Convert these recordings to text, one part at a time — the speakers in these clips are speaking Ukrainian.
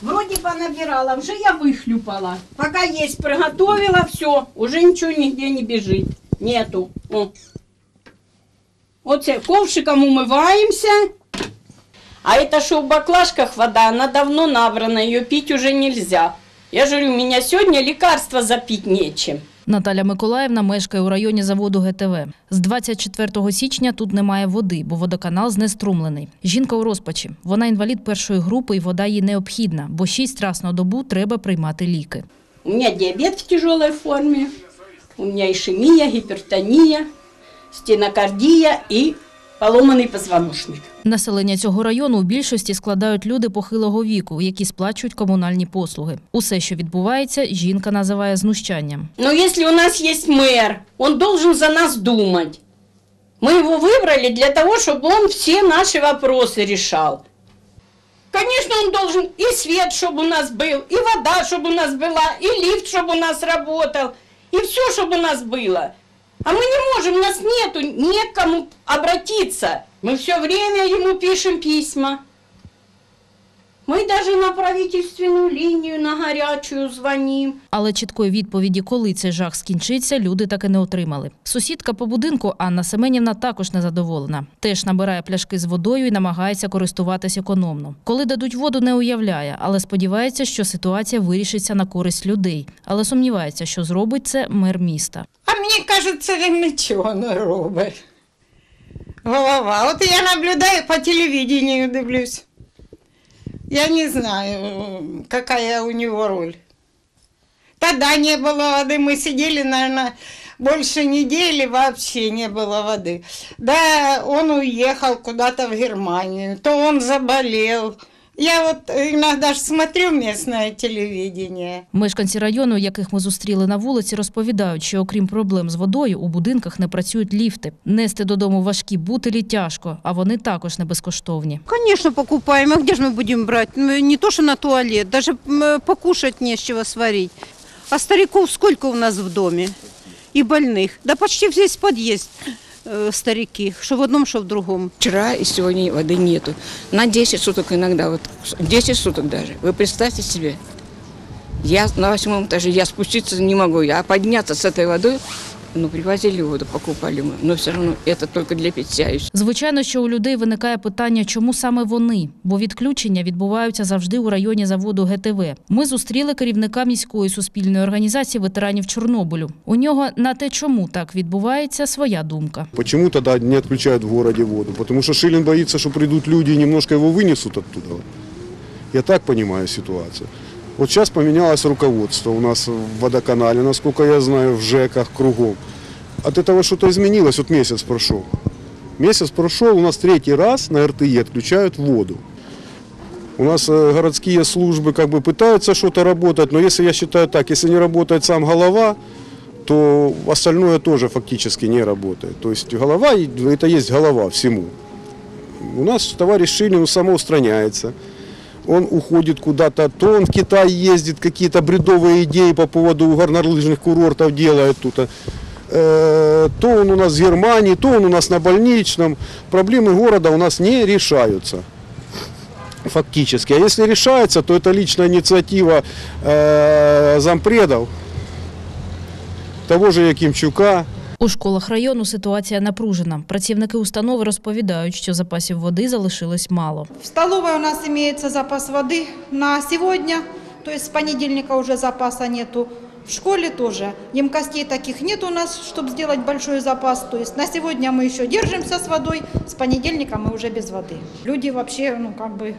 Вроде понабирала, уже я выхлюпала. Пока есть приготовила, все, уже ничего нигде не бежит. Нету. О. Оце ковшиком умываемся. А это что в баклажках вода, она давно набрана, ее пить уже нельзя. Я же говорю, у меня сегодня лекарства запить нечем. Наталя Миколаївна мешкає у районі заводу ГТВ. З 24 січня тут немає води, бо водоканал знеструмлений. Жінка у розпачі. Вона інвалід першої групи, і вода їй необхідна, бо шість раз на добу треба приймати ліки. У мене діабет в тяжелой формі, у мене ішемія, гіпертонія, стенокардія и поломанный позвоночник. Населення цього району у більшості складають люди похилого віку, які сплачують комунальні послуги. Усе, що відбувається, жінка називає знущанням. Но если у нас есть мэр, он должен за нас думать. Мы его выбрали для того, чтобы он все наши вопросы решал. Конечно, он должен и свет, чтобы у нас был, и вода, чтобы у нас была, и лифт, чтобы у нас работал, и все, чтобы у нас было. А мы не можем, у нас нету, некому обратиться. Мы все время ему пишем письма. Мы даже на правительственную линию, на горячую звоним. Але чіткої відповіді, коли цей жах скінчиться, люди так і не отримали. Сусідка по будинку Анна Семенівна також незадоволена. Теж набирає пляшки з водою і намагається користуватись економно. Коли дадуть воду, не уявляє, але сподівається, що ситуація вирішиться на користь людей. Але сумнівається, що зробить це мер міста. А мені кажеться, він нічого не робить. Голова. От я наблюдаю по телевидению, дивлюсь. Я не знаю, какая у него роль. Тогда не было воды, мы сидели, наверное, больше недели вообще не было воды. Да, он уехал куда-то в Германию, то он заболел. Я вот иногда ж смотрю местное телевидение. Мешканці району, яких ми зустріли на вулиці, розповідають, що окрім проблем з водою, у будинках не працюють ліфти. Нести додому важкі бутилі тяжко, а вони також не безкоштовні. Конечно, покупаем. А где же мы будем брать? Ну, Не то, что на туалет, даже м, покушать не с чего сварить. А стариков сколько у нас в доме? И больных. Да почти весь подъезд э, старики. Что в одном, что в другом. Вчера и сегодня воды нету. На 10 суток иногда, вот 10 суток даже. Вы представьте себе. Я на восьмом этаже, я спуститься не могу, а подняться с этой водой, ну, привозили воду, покупали мы. Но все равно это только для питья. и Звичайно, що у людей виникає питання, чому саме вони, бо відключення відбуваються завжди у районі заводу ГТВ. Ми зустріли керівника міської суспільної організації ветеранів Чорнобилю. У нього на те, чому так відбувається, своя думка. Почему тогда не отключают в городе воду? Потому что Шилин боится, что придут люди и немножко его вынесут оттуда. Я так понимаю ситуацию. Вот сейчас поменялось руководство у нас в водоканале, насколько я знаю, в ЖЭКах кругом. От этого что-то изменилось, вот месяц прошел. Месяц прошел, у нас третий раз на РТИ отключают воду. У нас э, городские службы как бы пытаются что-то работать, но если я считаю так, если не работает сам голова, то остальное тоже фактически не работает. То есть голова, это есть голова всему. У нас товарищ Шилин самоустраняется. Он уходит куда-то, то он в Китай ездит, какие-то бредовые идеи по поводу горнолыжных курортов делает тут. Э, То он у нас в Германии, то он у нас на больничном. Проблемы города у нас не решаются фактически. А если решается, то это личная инициатива э, зампредов, того же Якимчука, У школах району ситуація напружена. Працівники установи розповідають, що запасів води залишилось мало. В столовой у нас имеется запас воды на сегодня, то есть с понедельника уже запаса нету. В школе тоже. Емкостей таких нет у нас, чтобы сделать большой запас. То есть на сегодня мы еще держимся с водой, с понедельника мы уже без воды. Люди вообще, ну как бы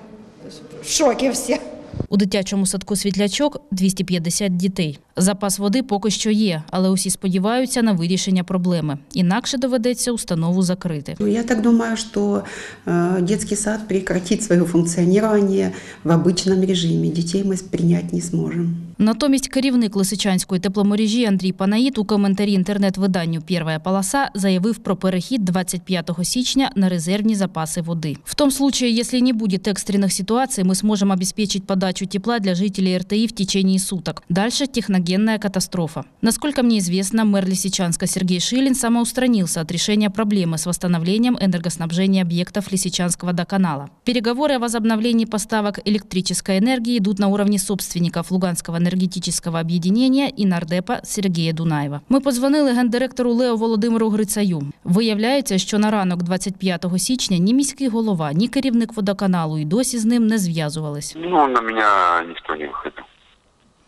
в шоке все. У дитячому садку світлячок 250 дітей. Запас води поки що є, але усі сподіваються на вирішення проблеми. Інакше доведеться установу закрити. Ну, Я так думаю, что э, детский сад прекратит свое функционирование в обычном режиме. Детей мы принять не сможем. Натомість керівник Лисичанської тепломережі Андрій Панаїт у коментарі інтернет-виданню «Первая полоса» заявив про перехід 25 січня на резервні запаси води. В том случае, если не будет экстренных ситуаций, мы сможем обеспечить подачу тепла для жителей РТИ в течение суток. Дальше техногенная катастрофа. Насколько мне известно, мэр Лисичанска Сергей Шилин самоустранился от решения проблемы с восстановлением энергоснабжения объектов Лисичанского водоканала. Переговоры о возобновлении поставок электрической энергии идут на уровне собственников Луганского энергетического объединения и нардепа Сергія Дунаєва. Ми подзвонили гендиректору ЛЕО Володимиру Грицаю. Виявляється, що на ранок 25 січня ні міський голова, ні керівник водоканалу і досі з ним не зв'язувались. Ну, на меня никто не выходил.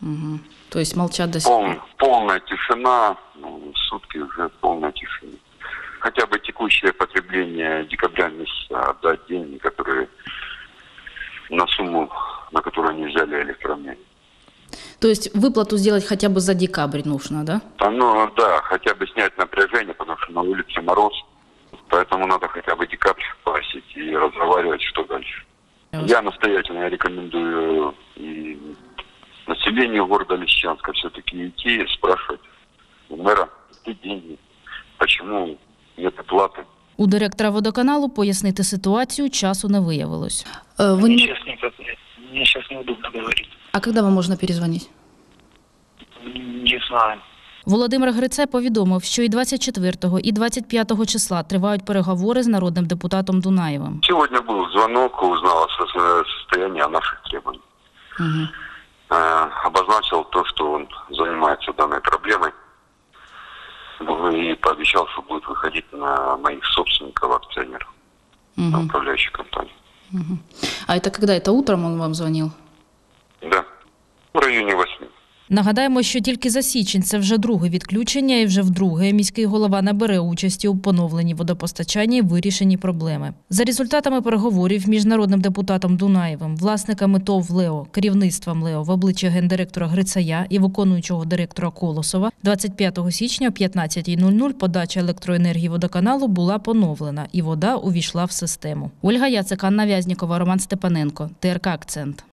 Угу. Тобто молчать до Пол, полная тишина, ну, сутки уже полная тишина. Хотя бы текущее потребление декабря месяца отдать деньги, которые на сумму, на которую они взяли электроэнергию. То есть выплату сделать хотя бы за декабрь нужно, да? А, ну да, хотя бы снять напряжение, потому что на улице мороз. Поэтому надо хотя бы декабрь погасить и разговаривать, что дальше. Я настоятельно рекомендую и населению города Лисичанска все-таки идти и спрашивать у мэра, где деньги, почему нет оплаты. У директора водоканалу пояснити ситуацію часу не виявилось. Вы Мне не- сейчас никак не, мне сейчас неудобно говорить. А когда вам можно перезвонить? Не знаю. Володимир Грице повідомив, що і 24 и 25 числа тривають переговори з народним депутатом Дунаєвим. Сегодня был звонок, узнал о со- состоянии о наших требованиях. Мгм. Э, обозначил то, что он занимается данной проблемой. Ну, И пообещал, что будет выходить на моих собственников, акционеров, на Мгм. управляющей компании. А это когда? Это утром он вам звонил? Да, в районе восьми. Нагадаємо, що тільки за січень це вже друге відключення, і вже вдруге міський голова не бере участі у поновленні водопостачання і вирішенні проблеми. За результатами переговорів між народним депутатом Дунаєвим, власниками ТОВ Лео, керівництвом Лео в обличчя гендиректора Грицая і виконуючого директора Колосова, 25 січня о 15.00 подача електроенергії водоканалу була поновлена, і вода увійшла в систему. Ольга Яцик, Анна Вязнікова, Роман Степаненко, ТРК Акцент.